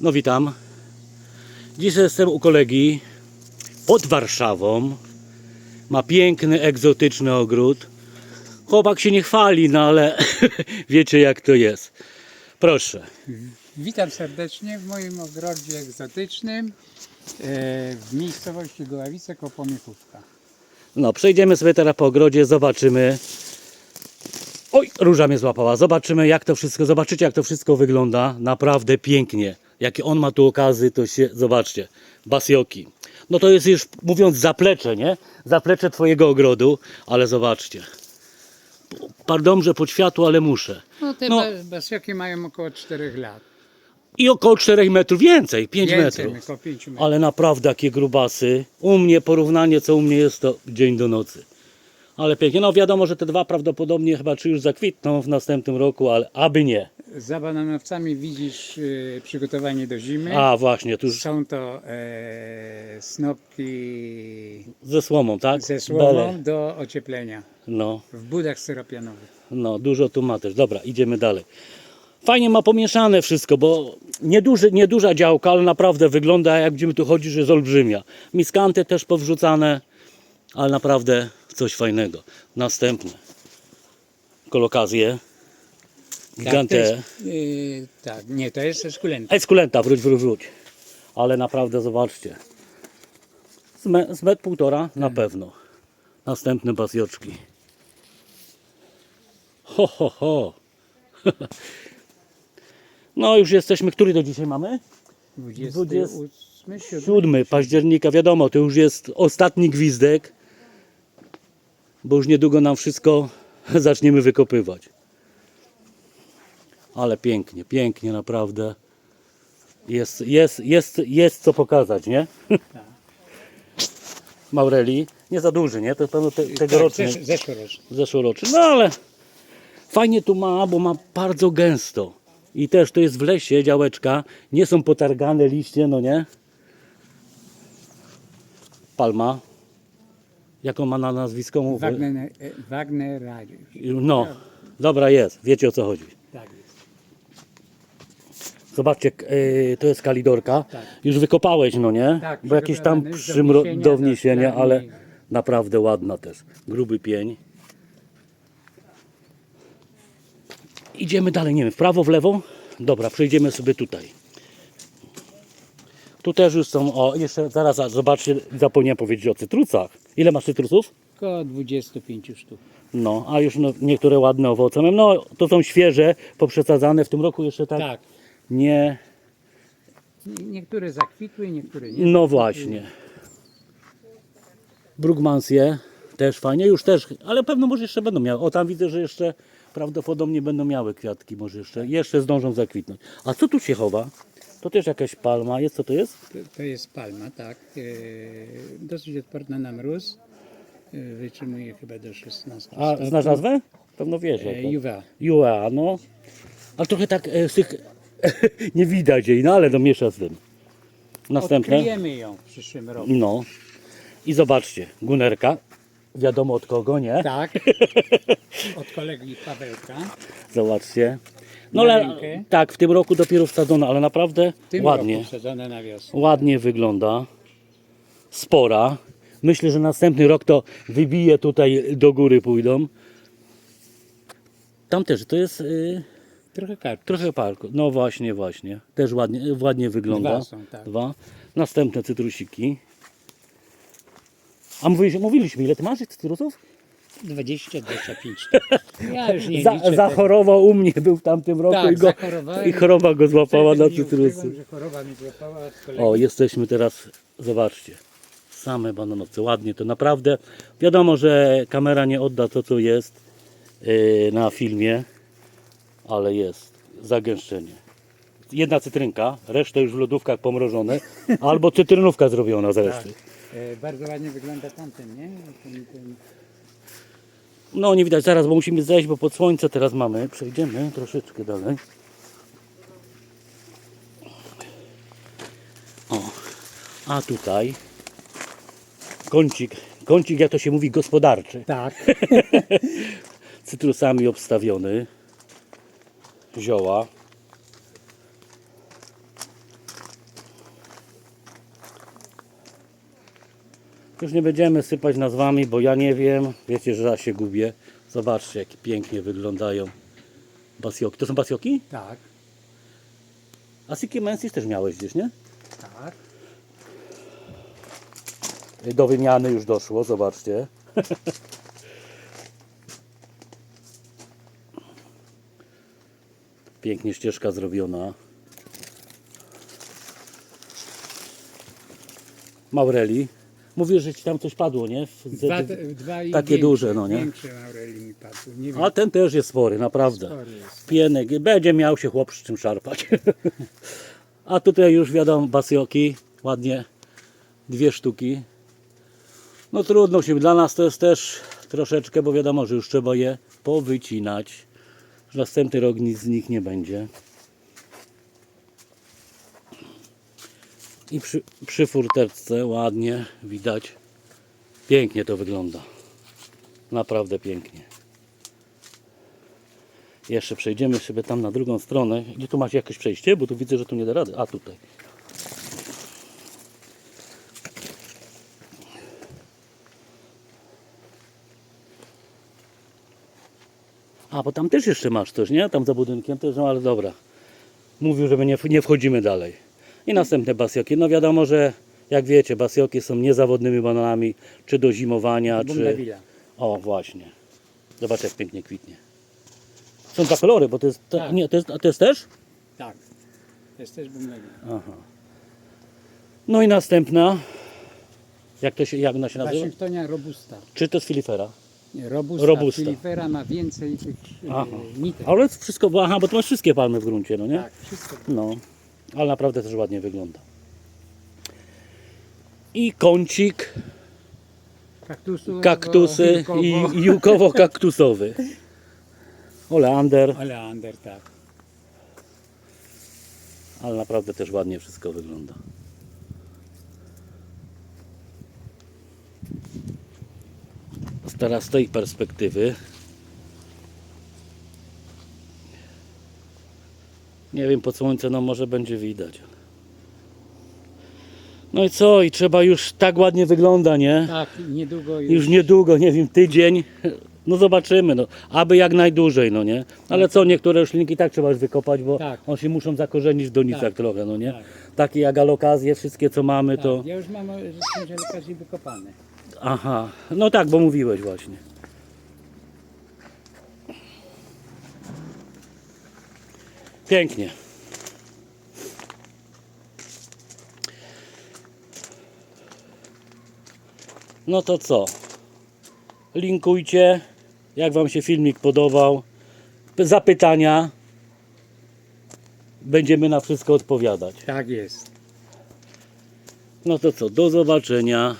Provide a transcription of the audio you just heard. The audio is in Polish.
No witam. Dziś jestem u kolegi pod Warszawą. Ma piękny, egzotyczny ogród. Chłopak się nie chwali, no ale wiecie jak to jest. Proszę. Witam serdecznie w moim ogrodzie egzotycznym e, w miejscowości Goławice koło. No, przejdziemy sobie teraz po ogrodzie, zobaczymy. Oj, róża mnie złapała. Zobaczymy jak to wszystko, zobaczycie jak to wszystko wygląda. Naprawdę pięknie. Jakie on ma tu okazy, to się, zobaczcie. Basioki. No to jest już, mówiąc, zaplecze, nie? Zaplecze twojego ogrodu, ale zobaczcie. Pardon, że pod światło, ale muszę. No te No. basioki mają około 4 lat. I około 4 metrów więcej, 5 Więcej, metrów. około 5 metrów. Ale naprawdę jakie grubasy. U mnie porównanie co u mnie jest to dzień do nocy. Ale pięknie. No wiadomo, że te dwa prawdopodobnie chyba czy już zakwitną w następnym roku, ale aby nie. Za bananowcami widzisz e, przygotowanie do zimy. A właśnie, tu już Są to e, snopki ze słomą, tak? ze słomą do ocieplenia No, w budach syropianowych. no, dużo tu ma też. Dobra, idziemy dalej. Fajnie ma pomieszane wszystko, bo nieduży, nieduża działka, ale naprawdę wygląda jak gdzie my tu chodzi, że jest olbrzymia. Miskanty też powrzucane, ale naprawdę coś fajnego. Następne. Kolokazje. Tak, Gigante. jest, e, tak, nie, to jest eskulenta. Eskulenta, wróć, wróć, wróć. Ale naprawdę zobaczcie. Z, me, z metr półtora na pewno. Następne pasjoczki. Ho, ho, ho. No już jesteśmy, który to dzisiaj mamy? 28, 7, 7 października, wiadomo, to już jest ostatni gwizdek, bo już niedługo nam wszystko zaczniemy wykopywać. Ale pięknie, pięknie naprawdę. Jest, jest, jest, jest co pokazać, nie? Maureli, nie za duży, nie? To pewno te, tegoroczny, Tak, zesz- zeszłoroczny. zeszłoroczny. No ale fajnie tu ma, bo ma bardzo gęsto. I też to jest w lesie działeczka, nie są potargane liście, no nie? Palma. Jaką ma na nazwisko? Wagner, e, Wagnerariusz. No, dobra jest, wiecie o co chodzi. Tak. Zobaczcie, yy, to jest kalidorka. Tak. Już wykopałeś, no nie? Tak, Bo jakieś tam do przymro- wniesienia, do do wniesienia, ale naprawdę ładna też. Gruby pień. Idziemy dalej, nie wiem, w prawo, w lewo? Dobra, przejdziemy sobie tutaj. Tu też już są, o, jeszcze zaraz, zobaczcie, zapomniałem powiedzieć o cytrusach. Ile masz cytrusów? Około 25 sztuk. No, a już no, niektóre ładne owoce. No, to są świeże, poprzesadzane. W tym roku jeszcze tak, Tak. Nie. Niektóre zakwitły, niektóre nie. No właśnie. Brugmansje też fajnie, już też, ale pewno może jeszcze będą miały. O, tam widzę, że jeszcze prawdopodobnie będą miały kwiatki, może jeszcze, jeszcze zdążą zakwitnąć. A co tu się chowa? To też jakaś palma jest, co to jest? To, to jest palma, tak. E, dosyć odporna na mróz. E, wytrzymuje chyba do 16 A stopni. znasz nazwę? Pewno wiesz. Jaka. Juwa. Jua, no. Ale trochę tak z tych, nie widać jej, no ale to miesza z tym. Następne. Odkryjemy ją w przyszłym roku. No. I zobaczcie, gunerka. Wiadomo od kogo, nie? Tak. Od kolegi Pawełka. Zobaczcie. No Na ale rękę. tak, w tym roku dopiero wsadzona, ale naprawdę W tym ładnie. roku wsadzone na wiosnę. Ładnie wygląda. Spora. Myślę, że następny rok to wybije tutaj do góry pójdą. Tam też to jest y, Trochę karp. trochę parku. No właśnie, właśnie. Też ładnie, ładnie wygląda. Dwa są, tak. Dwa. Następne cytrusiki. A mówiliśmy, mówiliśmy ile ty masz tych cytrusów? 20-25 sztuk. Ja już nie Za, liczę. zachorował u mnie, był w tamtym roku Tak, i, go, zachorowałem. i choroba go złapała na Nie ukrywam, cytrusy. że choroba złapała. O, jesteśmy teraz, zobaczcie, same bananowce, ładnie to naprawdę. Wiadomo, że kamera nie odda to, co jest yy, na filmie, ale jest zagęszczenie. Jedna cytrynka, resztę już w lodówkach pomrożone, albo cytrynówka zrobiona z reszty. E, bardzo ładnie wygląda tamten, nie? Ten, ten, No nie widać zaraz, bo musimy zejść, bo pod słońce teraz mamy. Przejdziemy troszeczkę dalej. O, a tutaj kącik, kącik jak to się mówi gospodarczy, tak. cytrusami obstawiony, zioła. Już nie będziemy sypać nazwami, bo ja nie wiem. Wiecie, że ja się gubię. Zobaczcie, jak pięknie wyglądają basioki. To są basioki? Tak. A Siki też miałeś gdzieś, nie? Tak. Do wymiany już doszło, zobaczcie. Pięknie ścieżka zrobiona. Maureli. Mówisz, że ci tam coś padło, nie? W- Dwa, dwa i takie większe, duże, no nie? Większe Aureli mi padły. Nie wiem, A ten też jest spory, naprawdę. spory jest. Pienek. Będzie miał się chłop z czym szarpać. A tutaj już wiadomo, basioki. Ładnie. Dwie sztuki. No trudno się. Dla nas to jest też troszeczkę, bo wiadomo, że już trzeba je powycinać. Że następny rok nic z nich nie będzie. I przy, przy ładnie widać. Pięknie to wygląda. Naprawdę pięknie. Jeszcze przejdziemy sobie tam na drugą stronę. Gdzie tu macie jakieś przejście? Bo tu widzę, że tu nie da rady. A tutaj. A, bo tam też jeszcze masz coś, nie? Tam za budynkiem też, no ale dobra. Mówił, że my nie, nie wchodzimy dalej. I następne basioki. No wiadomo, że jak wiecie, basioki są niezawodnymi bananami, czy do zimowania, czy... Bundawila. O, właśnie. Zobacz, jak pięknie kwitnie. Są dwa kolory, bo to jest. To, Tak. Nie, to jest, a to jest też? Tak. To jest też bundawila. Aha. No i następna. Jak to się, jak ona się nazywa? Waszyngtonia robusta. Czy to jest filifera? Robusta. Robusta. Filifera ma więcej tych Aha. e, nitek. Ale wszystko, bo, aha, bo tu masz wszystkie palmy w gruncie, no nie? Tak, wszystko. No. Ale naprawdę też ładnie wygląda. I kącik, Kaktusu, kaktusy i i jukowo-kaktusowy. Oleander, Oleander, tak. ale naprawdę też ładnie wszystko wygląda. Teraz z tej perspektywy. Nie wiem, pod słońce no może będzie widać. No i co? I trzeba już tak ładnie wygląda, nie? Tak, niedługo już. Już niedługo, nie wiem, tydzień. No zobaczymy, no. Aby jak najdłużej, no nie? Ale co, niektóre roślinki tak trzeba już wykopać, bo Tak. one się muszą zakorzenić w donicach Tak. trochę, no nie? Tak. Takie jak alokazje, wszystkie co mamy, Tak, to... Ja już mam że są okazji wykopane. Aha, no tak, bo mówiłeś właśnie. Pięknie. No to co? Linkujcie, jak Wam się filmik podobał. Zapytania. Będziemy na wszystko odpowiadać. Tak jest. No to co, do zobaczenia.